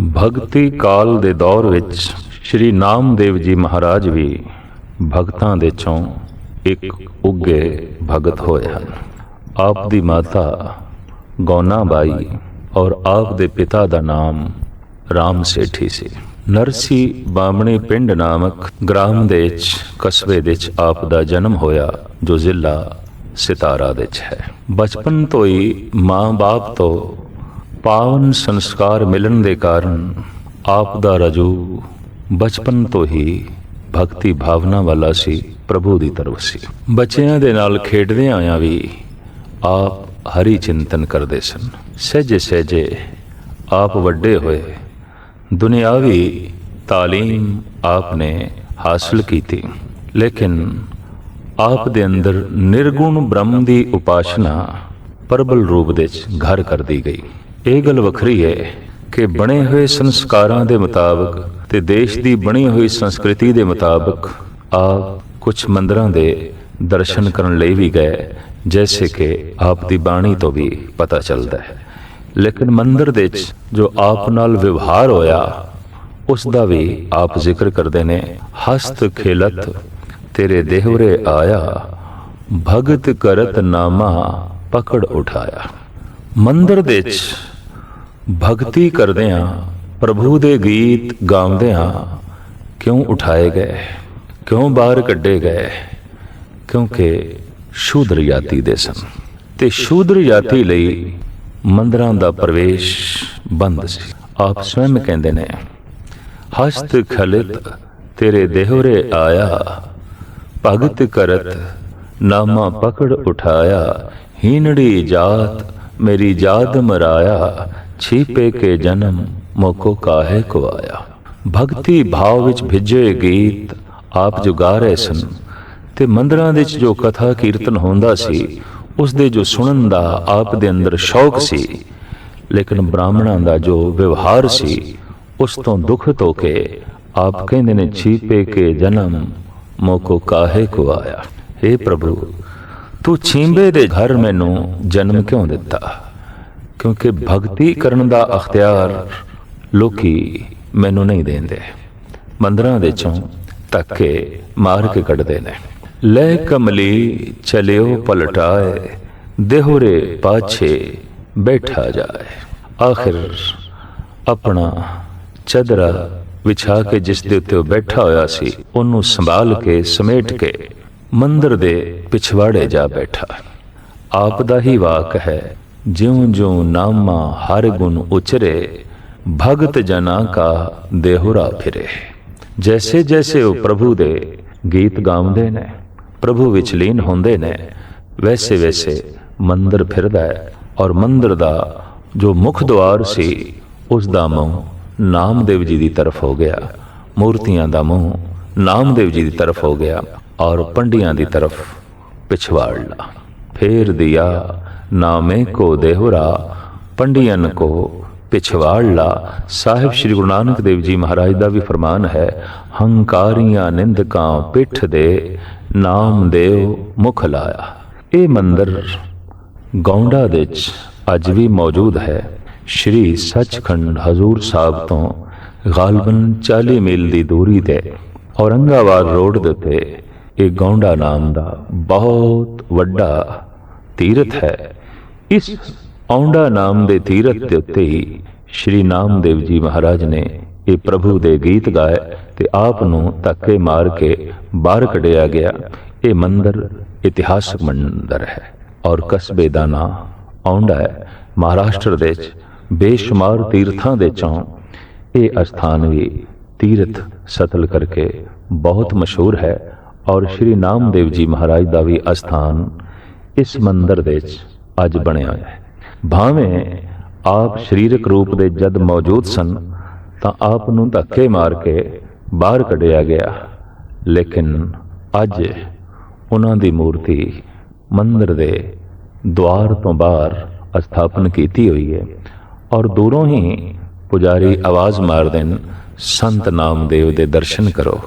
ਭਗਤੀ ਕਾਲ ਦੇ ਦੌਰ ਵਿੱਚ ਸ੍ਰੀ ਨਾਮਦੇਵ ਜੀ ਮਹਾਰਾਜ ਵੀ ਭਗਤਾਂ ਦੇ ਚੋਂ ਇੱਕ ਉੱਗੇ ਭਗਤ ਹੋਏ ਹਨ। ਆਪ ਦੀ ਮਾਤਾ ਗੌਨਾ ਬਾਈ ਔਰ ਆਪ ਦੇ ਪਿਤਾ ਦਾ ਨਾਮ ਰਾਮ ਸੇਠੀ ਸੀ। ਨਰਸੀ ਬਾਮਣੀ ਪਿੰਡ ਨਾਮਕ ਗ੍ਰਾਮ ਦੇ ਵਿੱਚ ਕਸਬੇ ਦੇ ਵਿੱਚ ਆਪ ਦਾ ਜਨਮ ਹੋਇਆ, ਜੋ ਜ਼ਿਲ੍ਹਾ ਸਿਤਾਰਾ ਦੇ ਵਿੱਚ ਹੈ। ਬਚਪਨ ਤੋਂ ਹੀ ਮਾਂ-ਬਾਪ ਤੋਂ ਪਾਵਨ ਸੰਸਕਾਰ ਮਿਲਣ ਦੇ ਕਾਰਨ ਆਪ ਦਾ ਰਜੂ ਬਚਪਨ ਤੋਂ ਹੀ ਭਗਤੀ ਭਾਵਨਾ ਵਾਲਾ ਸੀ ਪ੍ਰਭੂ ਦੀ ਤਰਫ ਸੀ ਬੱਚਿਆਂ ਦੇ ਨਾਲ ਖੇਡਦੇ ਆਇਆਂ ਵੀ ਆਪ ਹਰੀ ਚਿੰਤਨ ਕਰਦੇ ਸਨ ਸਹਿਜੇ ਸਹਿਜੇ ਆਪ ਵੱਡੇ ਹੋਏ ਦੁਨਿਆਵੀ تعلیم ਆਪ ਨੇ ਹਾਸਲ ਕੀਤੀ ਲੇਕਿਨ ਆਪ ਦੇ ਅੰਦਰ ਨਿਰਗੁਣ ਬ੍ਰਹਮ ਦੀ ਉਪਾਸ਼ਨਾ ਪ੍ਰਬਲ ਰੂਪ ਦੇ ਵਿੱਚ ਘਰ ਕਰਦੀ ਗਈ ਇਹ ਗੱਲ ਵੱਖਰੀ ਹੈ ਕਿ ਬਣੇ ਹੋਏ ਸੰਸਕਾਰਾਂ ਦੇ ਮੁਤਾਬਕ ਤੇ ਦੇਸ਼ ਦੀ ਬਣੀ ਹੋਈ ਸੰਸਕ੍ਰਿਤੀ ਦੇ ਮੁਤਾਬਕ ਆਪ ਕੁਝ ਮੰਦਰਾਂ ਦੇ ਦਰਸ਼ਨ ਕਰਨ ਲਈ ਵੀ ਗਏ, ਜੈਸੇ ਕਿ ਆਪ ਦੀ ਬਾਣੀ ਤੋਂ ਵੀ ਪਤਾ ਚੱਲਦਾ ਹੈ। ਲੇਕਿਨ ਮੰਦਰ ਦੇ ਵਿੱਚ ਜੋ ਆਪ ਨਾਲ ਵਿਵਹਾਰ ਹੋਇਆ, ਉਸ ਦਾ ਵੀ ਆਪ ਜ਼ਿਕਰ ਕਰਦੇ ਨੇ, ਹਸਤ ਖੇਲਤ, ਤੇਰੇ ਦੇਹਰੇ ਆਇਆ, ਭਗਤ ਕਰਤ ਨਾਮਾ ਪਕੜ ਉਠਾਇਆ। ਮੰਦਰ ਦੇ ਵਿੱਚ ਭਗਤੀ ਕਰਦਿਆਂ ਪ੍ਰਭੂ ਦੇ ਗੀਤ ਗਾਉਂਦਿਆਂ ਕਿਉਂ ਉਠਾਏ ਗਏ? ਕਿਉਂ ਬਾਹਰ ਕੱਢੇ ਗਏ? ਕਿਉਂਕਿ ਸ਼ੂਦਰ ਜਾਤੀ ਦੇ ਸਨ। ਤੇ ਸ਼ੂਦਰ ਜਾਤੀ ਲਈ ਮੰਦਰਾਂ ਦਾ ਪ੍ਰਵੇਸ਼ ਬੰਦ ਸੀ। ਆਪ ਸਵੈਮ ਕਹਿੰਦੇ ਨੇ, ਹਸਤ ਖਲਿਤ ਤੇਰੇ ਦੇਹਰੇ ਆਇਆ, ਭਗਤ ਕਰਤ ਨਾਮਾ ਪਕੜ ਉਠਾਇਆ ਹੀਨੜੀ ਜਾਤ ਮੇਰੀ ਜਾਤ ਮਰਾਇਆ ਛੀਪੇ ਕੇ ਜਨਮ ਮੋਕੋ ਕਾਹੇ ਕੋ ਆਇਆ ਭਗਤੀ ਭਾਵ ਵਿੱਚ ਭਿੱਜੇ ਗੀਤ ਆਪ ਜੋ ਰਹੇ ਸਨ। ਤੇ ਮੰਦਰਾਂ ਵਿੱਚ ਜੋ ਕਥਾ ਕੀਰਤਨ ਹੁੰਦਾ ਸੀ, ਉਸ ਦੇ ਜੋ ਸੁਣਨ ਦਾ ਆਪ ਦੇ ਅੰਦਰ ਸ਼ੌਕ ਸੀ, ਲੇਕਿਨ ਬ੍ਰਾਹਮਣਾਂ ਦਾ ਜੋ ਵਿਵਹਾਰ ਸੀ, ਉਸ ਤੋਂ ਦੁੱਖ ਧੋ ਕੇ ਆਪ ਕਹਿੰਦੇ ਨੇ ਛੀਪੇ ਕੇ ਜਨਮ ਮੋਕੋ ਕਾਹੇ ਕੋ ਆਇਆ हे ਪ੍ਰਭੂ, ਤੂੰ ਛੀਂਬੇ ਦੇ ਘਰ ਮੈਨੂੰ ਜਨਮ ਕਿਉਂ ਦਿੱਤਾ? ਕਿਉਂਕਿ ਭਗਤੀ ਕਰਨ ਦਾ ਅਖਤਿਆਰ ਲੋਕੀ ਮੈਨੂੰ ਨਹੀਂ ਦਿੰਦੇ। ਮੰਦਰਾਂ ਦੇ ਚੋਂ ਧੱਕੇ ਮਾਰ ਕੇ ਕੱਢਦੇ ਨੇ। ਲੈ ਕਮਲੀ, ਚਲਿਓ ਪਲਟਾਏ, ਦੇਹੁਰੇ ਪਾਛੇ ਬੈਠਾ ਜਾਏ। ਆਖਿਰ ਆਪਣਾ ਚਦਰਾ ਵਿਛਾ ਕੇ ਜਿਸ ਦੇ ਉੱਤੇ ਉਹ ਬੈਠਾ ਹੋਇਆ ਸੀ, ਉਹਨੂੰ ਸੰਭਾਲ ਕੇ, ਸਮੇਟ ਕੇ ਮੰਦਰ ਦੇ ਪਿਛਵਾੜੇ ਜਾ ਬੈਠਾ। ਆਪ ਦਾ ਹੀ ਵਾਕ ਹੈ ਜਿਉ ਜਿਉ ਨਾਮਾ ਹਰ ਗੁਣ ਉਚਰੇ, ਭਗਤ ਜਨਾ ਕਾ ਦੇਹੁਰਾ ਫਿਰੇ। ਜੈਸੇ ਜੈਸੇ ਉਹ ਪ੍ਰਭੂ ਦੇ ਗੀਤ ਗਾਉਂਦੇ ਨੇ, ਪ੍ਰਭੂ ਵਿੱਚ ਲੀਨ ਹੁੰਦੇ ਨੇ ਵੈਸੇ ਵੈਸੇ ਮੰਦਰ ਫਿਰਦਾ ਹੈ ਔਰ ਮੰਦਰ ਦਾ ਜੋ ਮੁੱਖ ਦਵਾਰ ਸੀ, ਉਸ ਦਾ ਮੂੰਹ ਨਾਮਦੇਵ ਜੀ ਦੀ ਤਰਫ ਹੋ ਗਿਆ। ਮੂਰਤੀਆਂ ਦਾ ਮੂੰਹ ਨਾਮਦੇਵ ਜੀ ਦੀ ਤਰਫ ਹੋ ਗਿਆ ਔਰ ਪੰਡੀਆਂ ਦੀ ਤਰਫ ਪਿਛਵਾੜ ਲਾ। ਫੇਰ ਦਿਆ ਨਾਮੇ ਕੋ ਦੇਹੁਰਾ ਪੰਡਿයਨ ਕੋ ਪਿਛਵਾੜਲਾ ਸਾਹਿਬ ਸ੍ਰੀ ਗੁਰੂ ਨਾਨਕ ਦੇਵ ਜੀ ਮਹਾਰਾਜ ਦਾ ਵੀ ਫਰਮਾਨ ਹੈ, ਹੰਕਾਰੀਆਂ ਨਿੰਦਕਾਂ ਪਿੱਠ ਦੇ ਨਾਮਦੇਵ ਮੁਖ ਲਾਇਆ। ਇਹ ਮੰਦਰ ਗੌਂਡਾ ਦੇ ਵਿੱਚ ਅੱਜ ਵੀ ਮੌਜੂਦ ਹੈ। ਸ਼੍ਰੀ ਸੱਚਖੰਡ ਹਜ਼ੂਰ ਸਾਹਿਬ ਤੋਂ ਗਾਲਬਨ 40 ਮੀਲ ਦੀ ਦੂਰੀ ਤੇ ਔਰੰਗਾਬਾਦ ਰੋਡ ਦੇ ਉੱਤੇ ਇਹ ਗੌਂਡਾ ਨਾਮ ਦਾ ਬਹੁਤ ਵੱਡਾ ਤੀਰਥ ਹੈ। ਇਸ ਔਂਡਾ ਨਾਮ ਦੇ ਤੀਰਥ ਦੇ ਉੱਤੇ ਹੀ ਸ਼੍ਰੀ ਨਾਮਦੇਵ ਜੀ ਮਹਾਰਾਜ ਨੇ ਇਹ ਪ੍ਰਭੂ ਦੇ ਗੀਤ ਗਾਏ ਤੇ ਆਪ ਨੂੰ ਧੱਕੇ ਮਾਰ ਕੇ ਬਾਹਰ ਕੱਢਿਆ ਗਿਆ। ਇਹ ਮੰਦਰ ਇਤਿਹਾਸਕ ਮੰਦਰ ਹੈ ਔਰ ਕਸਬੇ ਦਾ ਨਾਂ ਔਂਡਾ ਹੈ। ਮਹਾਰਾਸ਼ਟਰ ਦੇ ਵਿੱਚ ਬੇਸ਼ੁਮਾਰ ਤੀਰਥਾਂ ਦੇ ਚੋਂ ਇਹ ਅਸਥਾਨ ਵੀ ਤੀਰਥ ਸਤਲ ਕਰਕੇ ਬਹੁਤ ਮਸ਼ਹੂਰ ਹੈ ਔਰ ਸ਼੍ਰੀ ਨਾਮਦੇਵ ਜੀ ਮਹਾਰਾਜ ਦਾ ਵੀ ਅਸਥਾਨ ਇਸ ਮੰਦਰ ਦੇ ਵਿੱਚ ਅੱਜ ਬਣਿਆ ਹੋਇਆ ਹੈ। ਭਾਵੇਂ ਆਪ ਸਰੀਰਕ ਰੂਪ ਦੇ ਜਦ ਮੌਜੂਦ ਸਨ, ਤਾਂ ਆਪ ਨੂੰ ਧੱਕੇ ਮਾਰ ਕੇ ਬਾਹਰ ਕੱਢਿਆ ਗਿਆ। ਲੇਕਿਨ ਅੱਜ ਉਹਨਾਂ ਦੀ ਮੂਰਤੀ ਮੰਦਰ ਦੇ ਦੁਆਰ ਤੋਂ ਬਾਹਰ ਸਥਾਪਨ ਕੀਤੀ ਹੋਈ ਹੈ ਔਰ ਦੂਰੋਂ ਹੀ ਪੁਜਾਰੀ ਆਵਾਜ਼ ਮਾਰਦੇ ਨੇ ਸੰਤ ਨਾਮਦੇਵ ਦੇ ਦਰਸ਼ਨ ਕਰੋ,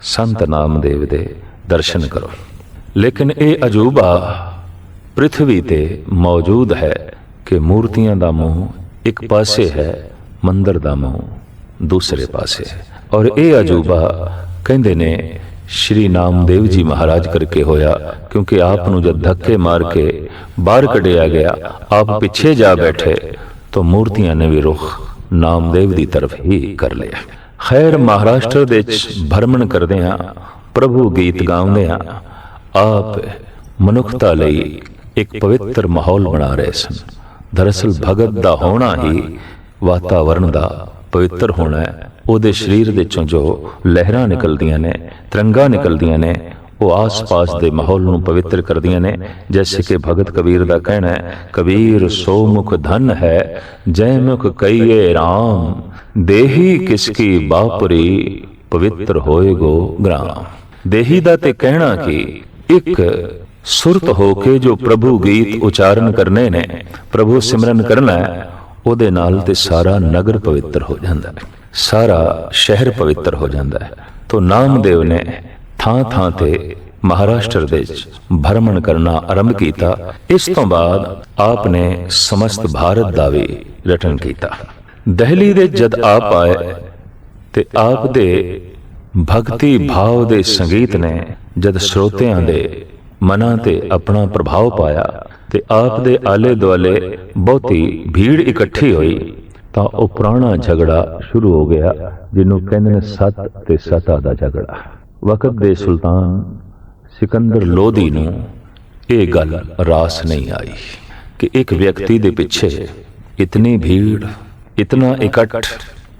ਸੰਤ ਨਾਮਦੇਵ ਦੇ ਦਰਸ਼ਨ ਕਰੋ। ਲੇਕਿਨ ਇਹ ਅਜੂਬਾ ਪ੍ਰithvi ਤੇ ਮੌਜੂਦ ਹੈ ਕਿ ਮੂਰਤੀਆਂ ਦਾ ਮੂੰਹ ਇੱਕ ਪਾਸੇ ਹੈ, ਮੰਦਰ ਦਾ ਮੂੰਹ ਦੂਸਰੇ ਪਾਸੇ ਹੈ। ਔਰ ਇਹ ਅਜੂਬਾ ਕਹਿੰਦੇ ਨੇ, ਸ਼੍ਰੀ ਨਾਮਦੇਵ ਜੀ ਮਹਾਰਾਜ ਕਰਕੇ ਹੋਇਆ, ਕਿਉਂਕਿ ਆਪ ਨੂੰ ਜਦ ਧੱਕੇ ਮਾਰ ਕੇ ਬਾਹਰ ਕੱਢਿਆ ਗਿਆ, ਆਪ ਪਿੱਛੇ ਜਾ ਬੈਠੇ, ਤਾਂ ਮੂਰਤੀਆਂ ਨੇ ਵੀ ਰੁਖ ਨਾਮਦੇਵ ਦੀ ਤਰਫ ਹੀ ਕਰ ਲਿਆ। ਖੈਰ, ਮਹਾਰਾਸ਼ਟਰ ਦੇ ਵਿੱਚ ਭਰਮਣ ਕਰਦੇ ਆ ਪ੍ਰਭੂ ਗੀਤ ਗਾਉਂਦੇ ਆ ਆਪ ਮਨੁੱਖਤਾ ਲਈ ਇੱਕ ਪਵਿੱਤਰ ਮਾਹੌਲ ਬਣਾ ਰਹੇ ਸਨ। ਦਰਅਸਲ ਭਗਤ ਦਾ ਹੋਣਾ ਹੀ ਵਾਤਾਵਰਣ ਦਾ ਪਵਿੱਤਰ ਹੋਣਾ ਹੈ। ਉਹਦੇ ਸਰੀਰ ਦੇ ਚੋਂ ਜੋ ਲਹਿਰਾਂ ਨਿਕਲਦੀਆਂ ਨੇ, ਤਿਰੰਗਾ ਨਿਕਲਦੀਆਂ ਨੇ, ਉਹ ਆਸ-ਪਾਸ ਦੇ ਮਾਹੌਲ ਨੂੰ ਪਵਿੱਤਰ ਕਰਦੀਆਂ ਨੇ। ਜੈਸੇ ਕਿ ਭਗਤ ਕਬੀਰ ਦਾ ਕਹਿਣਾ ਹੈ, ਕਬੀਰ ਸੋ ਮੁਖ ਧਨ ਹੈ ਜੈ ਮੁਖ ਕਈਏ RAM ਦੇਹੀ ਕਿਸ ਕੀ ਬਾਪਰੀ ਪਵਿੱਤਰ ਹੋਏਗੋ ਗ੍ਰਾਮ। ਦੇਹੀ ਦਾ ਤੇ ਕਹਿਣਾ ਕਿ ਇੱਕ ਸੁਰਤ ਹੋ ਕੇ ਜੋ ਪ੍ਰਭੂ ਗੀਤ ਉਚਾਰਨ ਕਰਨੇ ਨੇ, ਪ੍ਰਭੂ ਸਿਮਰਨ ਕਰਨਾ ਉਹਦੇ ਨਾਲ ਤੇ ਸਾਰਾ ਨਗਰ ਪਵਿੱਤਰ ਹੋ ਜਾਂਦਾ ਹੈ, ਸਾਰਾ ਸ਼ਹਿਰ ਪਵਿੱਤਰ ਹੋ ਜਾਂਦਾ ਹੈ। ਤੋਂ ਨਾਮਦੇਵ ਨੇ ਥਾਂ ਥਾਂ ਤੇ ਮਹਾਰਾਸ਼ਟਰ ਦੇ ਵਿੱਚ ਭਰਮਣ ਕਰਨਾ ਆਰੰਭ ਕੀਤਾ। ਇਸ ਤੋਂ ਬਾਅਦ ਆਪ ਨੇ ਸਮਸਤ ਭਾਰਤ ਦਾ ਵੀ ਰਟਨ ਕੀਤਾ। ਦਹਿਲੀ ਦੇ ਜਦ ਆਪ ਆਏ, ਤੇ ਆਪ ਦੇ ਭਗਤੀ ਭਾਵ ਦੇ ਸੰਗੀਤ ਨੇ ਜਦ ਸਰੋਤਿਆਂ ਦੇ ਮਨਾਂ ਤੇ ਆਪਣਾ ਪ੍ਰਭਾਵ ਪਾਇਆ ਤੇ ਆਪ ਦੇ ਆਲੇ ਦੁਆਲੇ ਬਹੁਤੀ ਭੀੜ ਇਕੱਠੀ ਹੋਈ, ਤਾਂ ਉਹ ਪੁਰਾਣਾ ਝਗੜਾ ਸ਼ੁਰੂ ਹੋ ਗਿਆ, ਜਿਹਨੂੰ ਕਹਿੰਦੇ ਨੇ ਸੱਤ ਤੇ ਸਤਾ ਦਾ ਝਗੜਾ। ਵਕਤ ਦੇ ਸੁਲਤਾਨ ਸਿਕੰਦਰ ਲੋਧੀ ਨੂੰ ਇਹ ਗੱਲ ਰਾਸ ਨਹੀਂ ਆਈ ਕਿ ਇੱਕ ਵਿਅਕਤੀ ਦੇ ਪਿੱਛੇ ਇਤਨੀ ਭੀੜ, ਇਤਨਾ ਇਕੱਠ,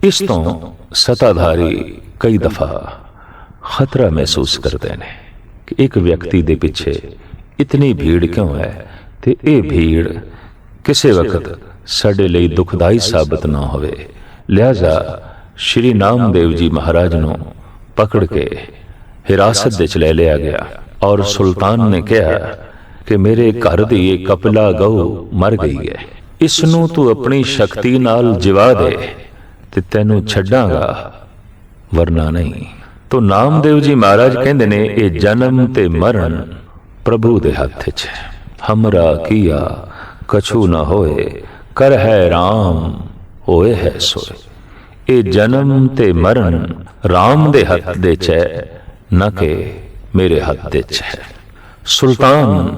ਇਸ ਤੋਂ ਸਤਾਧਾਰੀ ਕਈ ਦਫਾ ਖਤਰਾ ਮਹਿਸੂਸ ਕਰਦੇ ਨੇ। ਕਿ ਇੱਕ ਵਿਅਕਤੀ ਦੇ ਪਿੱਛੇ ਇਤਨੀ ਭੀੜ ਕਿਉਂ ਹੈ? ਤੇ ਇਹ ਭੀੜ ਕਿਸੇ ਵਕਤ ਸਾਡੇ ਲਈ ਦੁਖਦਾਈ ਸਾਬਤ ਨਾ ਹੋਵੇ। ਲਿਹਾਜ਼ਾ ਸ਼੍ਰੀ ਨਾਮਦੇਵ ਜੀ ਮਹਾਰਾਜ ਨੂੰ ਪਕੜ ਕੇ ਹਿਰਾਸਤ ਵਿੱਚ ਲੈ ਲਿਆ ਗਿਆ ਔਰ ਸੁਲਤਾਨ ਨੇ ਕਿਹਾ ਕਿ ਮੇਰੇ ਘਰ ਦੀ ਇਹ ਕਪਲਾ ਗਊ ਮਰ ਗਈ ਹੈ। ਇਸ ਨੂੰ ਤੂੰ ਆਪਣੀ ਸ਼ਕਤੀ ਨਾਲ ਜਿਵਾ ਦੇ ਤੇ ਤੈਨੂੰ ਛੱਡਾਂਗਾ, ਵਰਨਾ ਨਹੀਂ। ਤੋ ਨਾਮਦੇਵ ਜੀ ਮਹਾਰਾਜ ਕਹਿੰਦੇ ਨੇ, ਇਹ ਜਨਮ ਤੇ ਮਰਨ ਪ੍ਰਭੂ ਦੇ ਹੱਥ 'ਚ ਹੈ। ਹਮਰਾ ਕੀਆ, ਕਛੂ ਨਾ ਹੋਏ, ਕਰ ਹੈ RAM ਹੋਏ ਹੈ ਸੋਏ। ਇਹ ਜਨਮ ਤੇ ਮਰਨ RAM ਦੇ ਹੱਥ ਦੇ 'ਚ ਹੈ, ਨਾ ਕਿ ਮੇਰੇ ਹੱਥ ਦੇ 'ਚ ਹੈ। ਸੁਲਤਾਨ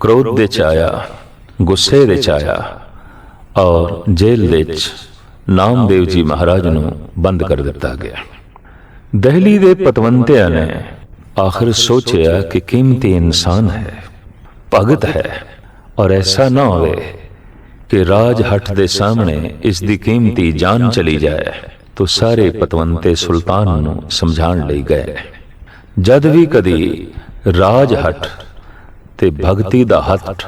ਕ੍ਰੋਧ ਦੇ 'ਚ ਆਇਆ, ਗੁੱਸੇ ਦੇ 'ਚ ਆਇਆ ਔਰ ਜੇਲ੍ਹ ਦੇ 'ਚ ਨਾਮਦੇਵ ਜੀ ਮਹਾਰਾਜ ਨੂੰ ਬੰਦ ਕਰ ਦਿੱਤਾ ਗਿਆ। ਦਹਿਲੀ ਦੇ ਪਤਵੰਤਿਆਂ ਨੇ ਆਖਰ ਸੋਚਿਆ ਕਿ ਕੀਮਤੀ ਇਨਸਾਨ ਹੈ, ਭਗਤ ਹੈ, ਔਰ ਐਸਾ ਨਾ ਹੋਵੇ ਕਿ ਰਾਜ ਹੱਟ ਦੇ ਸਾਹਮਣੇ ਇਸ ਦੀ ਕੀਮਤੀ ਜਾਨ ਚਲੀ ਜਾਏ, ਤੋ ਸਾਰੇ ਪਤਵੰਤੇ ਸੁਲਤਾਨ ਨੂੰ ਸਮਝਾਉਣ ਲਈ ਗਏ। ਜਦ ਵੀ ਕਦੀ ਰਾਜ ਹੱਟ ਤੇ ਭਗਤੀ ਦਾ ਹੱਥ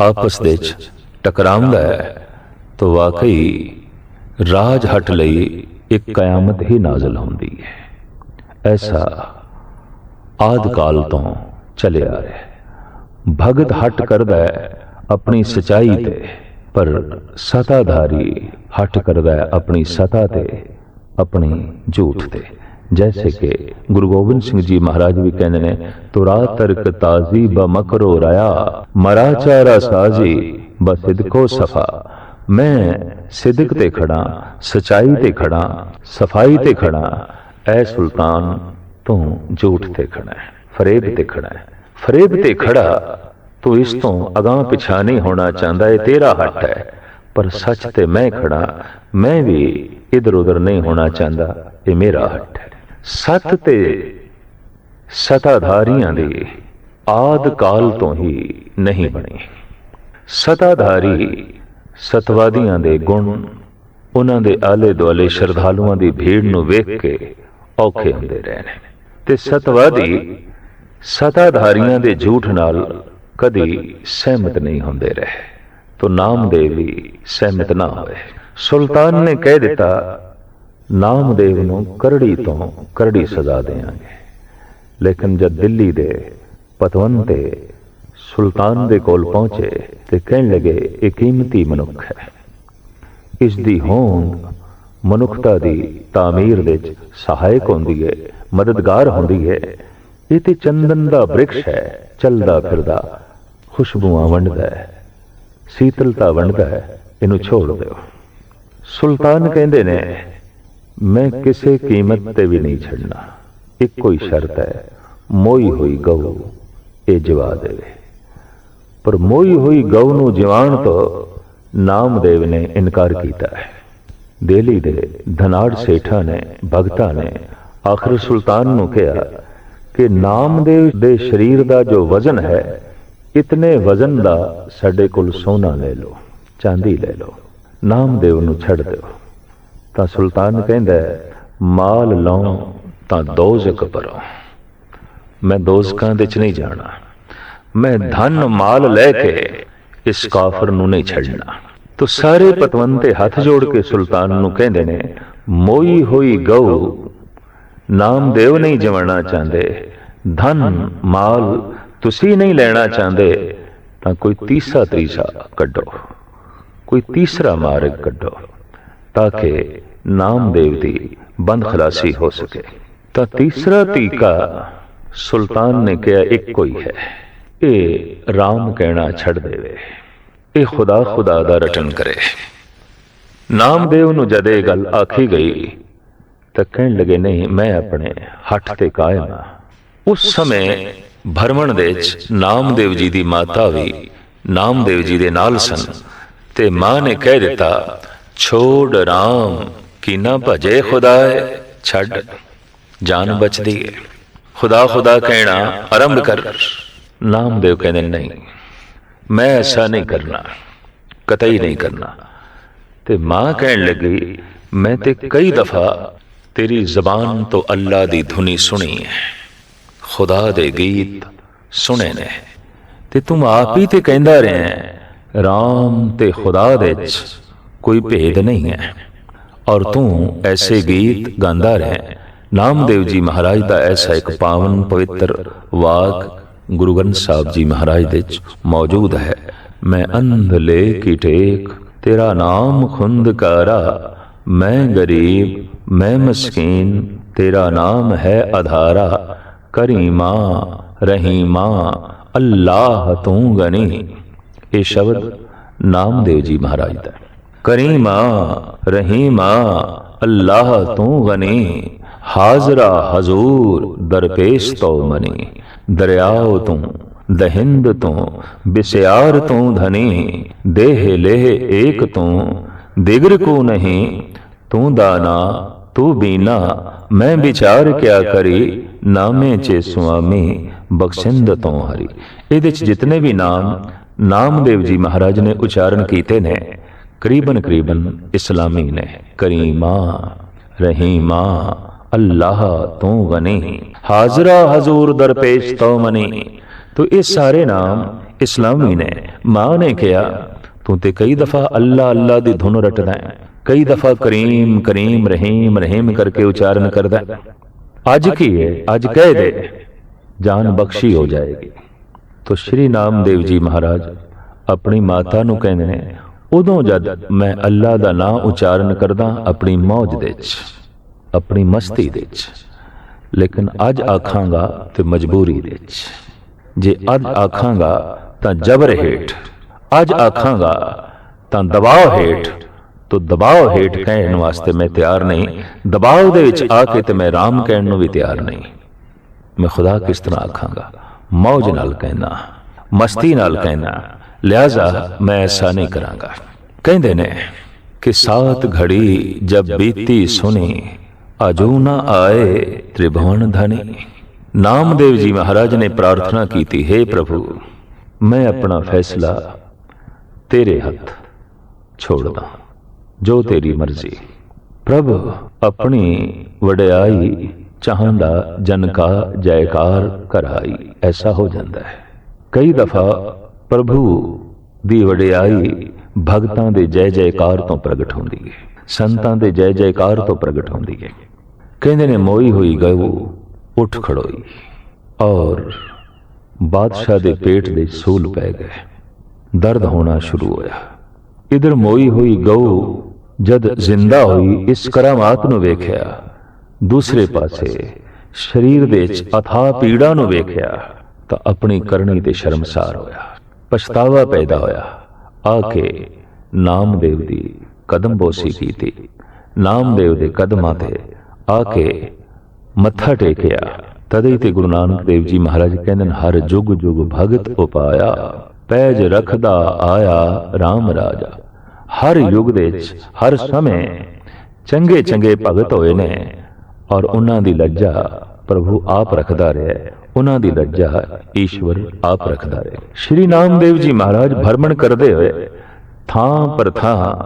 ਆਪਸ ਵਿੱਚ ਟਕਰਾਉਂਦਾ ਹੈ, ਤੋ ਵਾਕਈ ਰਾਜ ਹਟ ਲਈ ਇੱਕ ਕਿਆਮਤ ਹੀ ਨਾਜ਼ਲ ਹੁੰਦੀ ਹੈ। ਐਸਾ ਆਦ ਕਾਲ ਤੋਂ ਚੱਲਿਆ ਆ ਰਿਹਾ ਭਗਤ ਹਟ ਕਰਦਾ ਹੈ ਆਪਣੀ ਸਚਾਈ ਤੇ ਪਰ ਸਤਾਧਾਰੀ ਹਟ ਕਰਦਾ ਹੈ ਆਪਣੀ ਸਤਾ ਤੇ ਆਪਣੀ ਝੂਠ ਤੇ ਜੈਸੇ ਕਿ ਗੁਰੂ ਗੋਬਿੰਦ ਸਿੰਘ ਜੀ ਮਹਾਰਾਜ ਵੀ ਕਹਿੰਦੇ ਨੇ ਤੁਰਾ ਤਰਕ ਤਾਜ਼ੀ ਬ ਮਕਰੋ ਰਿਆ ਮਰਾਚਾਰਾ ਸਾਜੀ ਬ ਸਿਦਕੋ ਸਫਾ ਮੈਂ ਸਿਦਕ ਤੇ ਖੜਾ ਸਚਾਈ ਤੇ ਖੜਾ ਸਫ਼ਾਈ ਤੇ ਖੜਾ ਐ ਸੁਲਤਾਨ, ਤੂੰ ਝੂਠ ਤੇ ਖੜਾ ਹੈ, ਫਰੇਬ ਤੇ ਖੜਾ ਹੈ। ਫਰੇਬ ਤੇ ਖੜਾ ਤੂੰ ਇਸ ਤੋਂ ਅਗਾਹ ਪਿਛਾ ਨਹੀਂ ਹੋਣਾ ਚਾਹੁੰਦਾ, ਇਹ ਤੇਰਾ ਹੱਟ ਹੈ। ਪਰ ਸੱਚ ਤੇ ਮੈਂ ਖੜਾ ਮੈਂ ਵੀ ਇਧਰ ਉਧਰ ਨਹੀਂ ਹੋਣਾ ਚਾਹੁੰਦਾ, ਇਹ ਮੇਰਾ ਹੱਟ ਹੈ। ਸਤ ਤੇ ਸਤਾਧਾਰੀਆਂ ਦੀ ਆਦ ਕਾਲ ਤੋਂ ਹੀ ਨਹੀਂ ਬਣੀ। ਸਤਾਧਾਰੀ ਸਤਵਾਦੀਆਂ ਦੇ ਗੁਣ, ਉਹਨਾਂ ਦੇ ਆਲੇ ਦੁਆਲੇ ਸ਼ਰਧਾਲੂਆਂ ਦੀ ਭੀੜ ਨੂੰ ਵੇਖ ਕੇ ਔਖੇ ਹੁੰਦੇ ਰਹੇ ਨੇ। ਤੇ ਸਤਵਾਦੀ ਸਤਾਧਾਰੀਆਂ ਦੇ ਝੂਠ ਨਾਲ ਕਦੀ ਸਹਿਮਤ ਨਹੀਂ ਹੁੰਦੇ ਰਹੇ। ਤੋ ਨਾਮਦੇਵ ਵੀ ਸਹਿਮਤ ਨਾ ਹੋਏ। ਸੁਲਤਾਨ ਨੇ ਕਹਿ ਦਿੱਤਾ, ਨਾਮਦੇਵ ਨੂੰ ਕਰੜੀ ਤੋਂ ਕਰੜੀ ਸਜ਼ਾ ਦੇਵਾਂਗੇ। ਲੇਕਿਨ ਜਦ ਦਿੱਲੀ ਦੇ ਪਤਵੰਤੇ ਸੁਲਤਾਨ ਦੇ ਕੋਲ ਪਹੁੰਚੇ ਤੇ ਕਹਿਣ ਲੱਗੇ, ਇਹ ਕੀਮਤੀ ਮਨੁੱਖ ਹੈ। ਇਸ ਦੀ ਹੋਂਦ ਮਨੁੱਖਤਾ ਦੀ ਤਾਮੀਰ ਵਿੱਚ ਸਹਾਇਕ ਹੁੰਦੀ ਹੈ ਮਦਦਗਾਰ ਹੁੰਦੀ ਹੈ ਇਹ ਤੇ ਚੰਦਨ ਦਾ ਬ੍ਰਿਕਸ਼ ਹੈ, ਚੱਲਦਾ ਫਿਰਦਾ, ਖੁਸ਼ਬੂਆਂ ਵੰਡਦਾ ਹੈ, ਸੀਤਲਤਾ ਵੰਡਦਾ ਹੈ, ਇਹਨੂੰ ਛੋੜ ਦਿਓ। ਸੁਲਤਾਨ ਕਹਿੰਦੇ ਨੇ, ਮੈਂ ਕਿਸੇ ਕੀਮਤ ਤੇ ਵੀ ਨਹੀਂ ਛੱਡਣਾ, ਇੱਕੋ ਹੀ ਸ਼ਰਤ ਹੈ, ਮੋਈ ਹੋਈ ਗਊ, ਇਹ ਜਵਾ ਦੇਵੇ। ਪਰ ਮੋਈ ਹੋਈ ਗਊ ਨੂੰ ਜਵਾਨ ਤੋਂ ਨਾਮਦੇਵ ਨੇ ਇਨਕਾਰ ਕੀਤਾ ਹੈ। ਦਿੱਲੀ ਦੇ ਧਨਾੜ ਸੇਠਾਂ ਨੇ, ਭਗਤਾਂ ਨੇ ਆਖਰ ਸੁਲਤਾਨ ਨੂੰ ਕਿਹਾ ਕਿ ਨਾਮਦੇਵ ਦੇ ਸਰੀਰ ਦਾ ਜੋ ਵਜ਼ਨ ਹੈ, ਇਤਨੇ ਵਜ਼ਨ ਦਾ ਸਾਡੇ ਕੋਲ ਸੋਨਾ ਲੈ ਲਓ, ਚਾਂਦੀ ਲੈ ਲਓ, ਨਾਮਦੇਵ ਨੂੰ ਛੱਡ ਦਿਓ। ਤਾਂ ਸੁਲਤਾਨ ਕਹਿੰਦਾ, ਮਾਲ ਲਓ ਤਾਂ ਦੋਜ਼ਖ ਭਰੋ। ਮੈਂ ਦੋਜ਼ਕਾਂ ਦੇ ਚ ਨਹੀਂ ਜਾਣਾ। ਮੈਂ ਧਨ ਮਾਲ ਲੈ ਕੇ ਇਸ ਕਾਫਰ ਨੂੰ ਨਹੀਂ ਛੱਡਣਾ। ਤੋ ਸਾਰੇ ਪਤਵੰਤੇ ਹੱਥ ਜੋੜ ਕੇ ਸੁਲਤਾਨ ਨੂੰ ਕਹਿੰਦੇ ਨੇ ਮੋਈ ਹੋਈ ਗਊ ਨਾਮਦੇਵ ਨਹੀਂ ਜਵਣਾ ਚਾਹੁੰਦੇ ਧਨ ਮਾਲ ਤੁਸੀਂ ਨਹੀਂ ਲੈਣਾ ਚਾਹੁੰਦੇ ਤਾਂ ਕੋਈ ਤੀਸਰਾ ਤਰੀਸਾ ਕੱਢੋ ਕੋਈ ਤੀਸਰਾ ਮਾਰਗ ਕੱਢੋ ਤਾਂ ਕਿ ਨਾਮਦੇਵ ਦੀ ਬੰਦ ਖਲਾਸੀ ਹੋ ਸਕੇ। ਤਾਂ ਤੀਸਰਾ ਤੀਕਾ ਸੁਲਤਾਨ ਨੇ ਕਿਹਾ ਇੱਕੋ ਹੀ ਹੈ ਇਹ RAM ਕਹਿਣਾ ਛੱਡ ਦੇਵੇ। ਇਹ ਖੁਦਾ ਖੁਦਾ ਦਾ ਰਟਨ ਕਰੇ। ਨਾਮਦੇਵ ਨੂੰ ਜਦ ਇਹ ਗੱਲ ਆਖੀ ਗਈ, ਤਾਂ ਕਹਿਣ ਲੱਗੇ, ਨਹੀਂ, ਮੈਂ ਆਪਣੇ ਹੱਥ ਤੇ ਕਾਇਮ ਹਾਂ। ਉਸ ਸਮੇਂ ਭਰਮਣ ਦੇ ਵਿੱਚ ਨਾਮਦੇਵ ਜੀ ਦੀ ਮਾਤਾ ਵੀ ਨਾਮਦੇਵ ਜੀ ਦੇ ਨਾਲ ਸਨ ਤੇ ਮਾਂ ਨੇ ਕਹਿ ਦਿੱਤਾ, ਛੋੜ ਰਾਮ ਕੀ ਨਾ ਭਜੇ ਖੁਦਾਏ, ਛੱਡ, ਜਾਨ ਬਚਦੀ ਹੈ ਖੁਦਾ ਖੁਦਾ ਕਹਿਣਾ ਆਰੰਭ ਕਰ। ਨਾਮਦੇਵ ਕਹਿੰਦੇ, ਨਹੀਂ ਮੈਂ ਐਸਾ ਨਹੀਂ ਕਰਨਾ, ਕਤਈ ਨਹੀਂ ਕਰਨਾ। ਤੇ ਮਾਂ ਕਹਿਣ ਲੱਗੀ, ਮੈਂ ਤੇ ਕਈ ਦਫਾ ਤੇਰੀ ਜ਼ਬਾਨ ਤੋਂ ਅੱਲਾ ਦੀ ਧੁਨੀ ਸੁਣੀ ਹੈ। ਖੁਦਾ ਦੇ ਗੀਤ ਸੁਣੇ ਨੇ। ਤੇ ਤੂੰ ਆਪ ਹੀ ਤੇ ਕਹਿੰਦਾ ਰਿਹਾ ਰਾਮ ਤੇ ਖੁਦਾ ਦੇ ਵਿੱਚ ਕੋਈ ਭੇਦ ਨਹੀਂ ਹੈ। ਔਰ ਤੂੰ ਐਸੇ ਗੀਤ ਗਾਉਂਦਾ ਰਹਿ ਨਾਮਦੇਵ ਜੀ ਮਹਾਰਾਜ ਦਾ ਐਸਾ ਇੱਕ ਪਾਵਨ ਪਵਿੱਤਰ ਵਾਕ ਗੁਰੂ ਗ੍ਰੰਥ ਸਾਹਿਬ ਜੀ ਮਹਾਰਾਜ ਦੇ ਵਿੱਚ ਮੌਜੂਦ ਹੈ। ਮੈਂ ਅੰਧ ਲੈ ਕੀ ਟੇਕ ਤੇਰਾ ਨਾਮ ਖੁੰਦ ਕਾਰਾ। ਮੈਂ ਗਰੀਬ ਮੈਂ ਮਸਕੀਨ ਤੇਰਾ ਨਾਮ ਹੈ ਆਧਾਰਾ ਕਰੀਮਾ ਰਹੀਮਾ ਅੱਲਾਹ ਤੂੰ ਗਨੀ। ਇਹ ਸ਼ਬਦ ਨਾਮਦੇਵ ਜੀ ਮਹਾਰਾਜ ਦਾ ਹੈ। ਕਰੀਮਾ ਰਹੀਮਾ ਅੱਲਾਹ ਤੂੰ ਗਨੀ। ਹਾਜ਼ਰਾ ਹਜ਼ੂਰ, ਦਰਪੇਸ਼ ਤੋ ਮਨੀ, ਦਰਿਆਓ ਤੂੰ, ਦਹਿੰਦ ਤੋਂ, ਬਿਸਿਆਰ ਤੂੰ ਧਨੀ ਦੇਹ ਲੇਹ ਏਕ ਤੂੰ, ਦਿਗਰ ਕੋ ਨਹੀਂ, ਤੂੰ ਦਾਨਾ ਤੂੰ ਬੀਨਾ ਮੈਂ ਵਿਚਾਰ ਕਿਆ ਕਰੀ, ਨਾਮੇ ਚੇ ਸੁਆਮੀ, ਬਖਸ਼ਿੰਦ ਤੋਂ ਹਰੀ। ਇਹਦੇ ਚ ਜਿਤਨੇ ਵੀ ਨਾਮ, ਨਾਮਦੇਵ ਜੀ ਮਹਾਰਾਜ ਨੇ ਉਚਾਰਨ ਕੀਤੇ ਨੇ ਕਰੀਬਨ ਕਰੀਬਨ ਇਸਲਾਮੀ ਨੇ, ਕਰੀਮਾ, ਰਹੀਮਾ। ਅੱਲਾਹ ਤੂੰ ਗਨੀ ਹਾਜ਼ਰਾ ਹਜ਼ੂਰ ਦਰਪੇਸ਼ ਤੋ ਮਨੀ। ਤੋ ਇਹ ਸਾਰੇ ਨਾਮ ਇਸਲਾਮੀ ਨੇ, ਮਾਂ ਨੇ ਕਿਹਾ, ਤੂੰ ਤੇ ਕਈ ਦਫਾ ਅੱਲਾ ਅੱਲਾ ਦੀ ਧੁਨ ਰਟਦਾ ਹੈ, ਕਈ ਦਫਾ ਕਰੀਮ ਕਰੀਮ ਰਹੀਮ ਰਹੀਮ ਕਰਕੇ ਉਚਾਰਨ ਕਰਦਾ ਅੱਜ ਕੀ ਹੈ ਅੱਜ ਕਹਿ ਦੇ, ਜਾਨ ਬਖਸ਼ੀ ਹੋ ਜਾਏਗੀ। ਤੋ ਸ਼੍ਰੀ ਨਾਮਦੇਵ ਜੀ ਮਹਾਰਾਜ, ਆਪਣੀ ਮਾਤਾ ਨੂੰ ਕਹਿੰਦੇ ਨੇ, ਉਦੋਂ ਜਦ ਮੈਂ ਅੱਲਾ ਦਾ ਨਾਮ ਉਚਾਰਨ ਕਰਦਾ, ਆਪਣੀ ਮੌਜ ਦੇ ਵਿੱਚ। ਆਪਣੀ ਮਸਤੀ ਦੇ ਵਿੱਚ। ਲੇਕਿਨ ਅੱਜ ਆਖਾਂਗਾ ਤੇ ਮਜਬੂਰੀ ਦੇ ਵਿੱਚ। ਜੇ ਅੱਜ ਆਖਾਂਗਾ ਤਾਂ ਜਬਰ ਹੇਠ। ਅੱਜ ਆਖਾਂਗਾ ਤਾਂ ਦਬਾਅ ਹੇਠ। ਤੋ ਦਬਾਅ ਹੇਠ ਕਹਿਣ ਵਾਸਤੇ ਮੈਂ ਤਿਆਰ ਨਹੀਂ। ਦਬਾਅ ਦੇ ਵਿੱਚ ਆ ਕੇ ਤੇ ਮੈਂ ਰਾਮ ਕਹਿਣ ਨੂੰ ਵੀ ਤਿਆਰ ਨਹੀਂ। ਮੈਂ ਖੁਦਾ ਕਿਸ ਤਰ੍ਹਾਂ ਆਖਾਂਗਾ? ਮੌਜ ਨਾਲ ਕਹਿਣਾ, ਮਸਤੀ ਨਾਲ ਕਹਿਣਾ, ਲਿਆਜ਼ਾ ਮੈਂ ਐਸਾ ਨਹੀਂ ਕਰਾਂਗਾ। ਕਹਿੰਦੇ ਨੇ ਕਿ ਸਾਤ ਘੜੀ ਜਬ ਬੀਤੀ ਸੁਣੀ ਅਜੋ ਨਾ ਆਏ ਤ੍ਰਿਭਵਨ ਧਨੀ। ਨਾਮਦੇਵ ਜੀ ਮਹਾਰਾਜ ਨੇ ਪ੍ਰਾਰਥਨਾ ਕੀਤੀ, ਹੈ ਪ੍ਰਭੂ, ਮੈਂ ਆਪਣਾ ਫੈਸਲਾ ਤੇਰੇ ਹੱਥ ਛੋੜਦਾ, ਜੋ ਤੇਰੀ ਮਰਜ਼ੀ। ਪ੍ਰਭ, ਆਪਣੀ ਵਡਿਆਈ ਚਾਹੁੰਦਾ ਜਨ ਕਾ ਜੈਕਾਰ ਕਰਾਈ, ਐਸਾ ਹੋ ਜਾਂਦਾ ਹੈ। ਕਈ ਦਫਾ ਪ੍ਰਭੂ ਦੀ ਵਡਿਆਈ ਭਗਤਾਂ ਦੇ ਜੈ ਜੈਕਾਰ ਤੋਂ ਪ੍ਰਗਟ ਹੁੰਦੀ ਹੈ, ਸੰਤਾਂ ਦੇ ਜੈ ਜੈਕਾਰ ਤੋਂ ਪ੍ਰਗਟ ਹੁੰਦੀ ਹੈ। ਕਹਿੰਦੇ ਨੇ, ਮੋਈ ਹੋਈ ਗਊ ਉੱਠ ਖੜੋਈ ਔਰ ਬਾਦਸ਼ਾਹ ਦੇ ਪੇਟ ਦੇ ਸੂਲ ਪੈ ਗਏ। ਦਰਦ ਹੋਣਾ ਸ਼ੁਰੂ ਹੋਇਆ। ਇਧਰ ਮੋਈ ਹੋਈ ਗਊ ਜਦ ਜ਼ਿੰਦਾ ਹੋਈ, ਇਸ ਕਰਾਮਾਤ ਨੂੰ ਵੇਖਿਆ। ਦੂਸਰੇ ਪਾਸੇ ਸਰੀਰ ਦੇ ਵਿੱਚ ਅਥਾ ਪੀੜਾ ਨੂੰ ਵੇਖਿਆ ਤਾਂ ਆਪਣੀ ਕਰਨੀ ਤੇ ਸ਼ਰਮਸਾਰ ਹੋਇਆ। ਪਛਤਾਵਾ ਪੈਦਾ ਹੋਇਆ। ਆ ਕੇ ਨਾਮਦੇਵ ਦੀ ਕਦਮ ਬੋਸੀ ਕੀਤੀ। ਨਾਮਦੇਵ ਦੇ ਕਦਮਾਂ ਤੇ ਆ ਕੇ ਮੱਥਾ ਟੇਕਿਆ। ਤਦੇ ਤੇ ਗੁਰੂ ਨਾਨਕ ਦੇਵ ਜੀ ਮਹਾਰਾਜ ਕਹਿੰਦੇ ਨੇ ਹਰ ਜੁਗ ਜੁਗ ਭਗਤ ਉਪਾਇਆ। ਪੈਜ ਰਖਦਾ ਆਇਆ RAM ਰਾਜਾ। ਹਰ ਯੁਗ ਦੇ ਵਿੱਚ ਹਰ ਸਮੇਂ ਚੰਗੇ ਚੰਗੇ ਭਗਤ ਹੋਏ ਨੇ ਔਰ ਉਹਨਾਂ ਦੀ ਲੱਜਾ ਪ੍ਰਭੂ ਆਪ ਰੱਖਦਾ ਰਿਹਾ। ਉਹਨਾਂ ਦੀ ਲੱਜਾ ਈਸ਼ਵਰ ਆਪ ਰੱਖਦਾ ਰਿਹਾ। ਸ਼੍ਰੀ ਨਾਮਦੇਵ ਜੀ ਮਹਾਰਾਜ ਭਰਮਣ ਕਰਦੇ ਹੋਏ। ਥਾਂ ਪਰ ਥਾਂ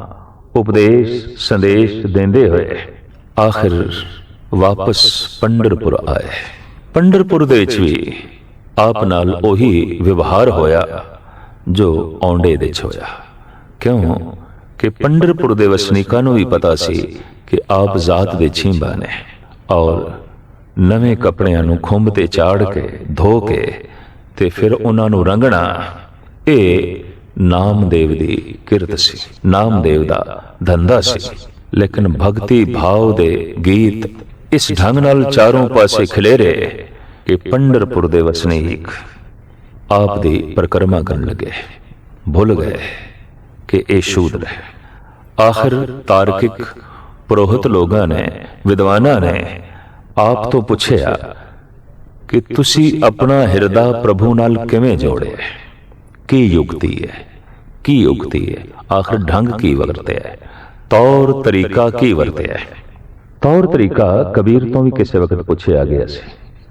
ਉਪਦੇਸ਼ ਸੰਦੇਸ਼ ਦਿੰਦੇ ਹੋਏ। ਆਖਿਰ ਵਾਪਸ ਪੰਡਰਪੁਰ ਆਏ। ਪੰਡਰਪੁਰ ਦੇ ਵਿੱਚ ਵੀ ਆਪ ਨਾਲ ਉਹੀ ਵਿਵਹਾਰ ਹੋਇਆ ਜੋ ਔਂਡੇ ਦੇ ਹੋਇਆ। ਕਿਉਂ? ਕਿ ਪੰਡਰਪੁਰ ਦੇ ਵਸਨੀਕਾਂ ਨੂੰ ਵੀ ਪਤਾ ਸੀ ਕਿ ਆਪ ਜ਼ਾਤ ਦੇ ਛੀਂਬਾ ਨੇ ਔਰ ਨਵੇਂ ਕੱਪੜਿਆਂ ਨੂੰ ਖੁੰਭ ਤੇ ਚਾੜ ਕੇ, ਧੋ ਕੇ ਤੇ ਫਿਰ ਉਹਨਾਂ ਨੂੰ ਰੰਗਣਾ, ਇਹ ਨਾਮਦੇਵ ਦੀ ਕਿਰਤ ਸੀ, ਨਾਮਦੇਵ ਦਾ ਧੰਦਾ ਸੀ। ਲੇਕਿਨ ਭਗਤੀ ਭਾਵ ਦੇ ਗੀਤ ਇਸ ਢੰਗ ਨਾਲ ਚਾਰੋਂ ਪਾਸੇ ਖਿਲੇਰੇ ਕਿ ਪੰਡਰਪੁਰ ਦੇ ਵਸਨੀਕ ਆਪ ਦੀ ਪਰਕਰਮਾ ਕਰਨ ਲੱਗੇ। ਭੁੱਲ ਗਏ ਕਿ ਇਹ ਸ਼ੂਦਰ ਹੈ। ਆਖਰ ਤਾਰਕਿਕ ਪੁਰੋਹਿਤ ਲੋਕਾਂ ਨੇ, ਵਿਦਵਾਨਾਂ ਨੇ ਆਪ ਤੋਂ ਪੁੱਛਿਆ ਕਿ ਤੁਸੀਂ ਆਪਣਾ ਹਿਰਦਾ ਪ੍ਰਭੂ ਨਾਲ ਕਿਵੇਂ ਜੋੜਿਆ ਕੀ ਯੁਕਤੀ ਹੈ? ਕੀ ਯੁਕਤੀ ਹੈ? ਆਖਰ ਢੰਗ ਕੀ ਵਰਤਿਆ ਹੈ? ਤੌਰ ਤਰੀਕਾ ਕੀ ਵਰਤਿਆ ਹੈ? ਤੌਰ ਤਰੀਕਾ ਕਬੀਰ ਤੋਂ ਵੀ ਕਿਸੇ ਵਕਤ ਪੁੱਛਿਆ ਗਿਆ ਸੀ।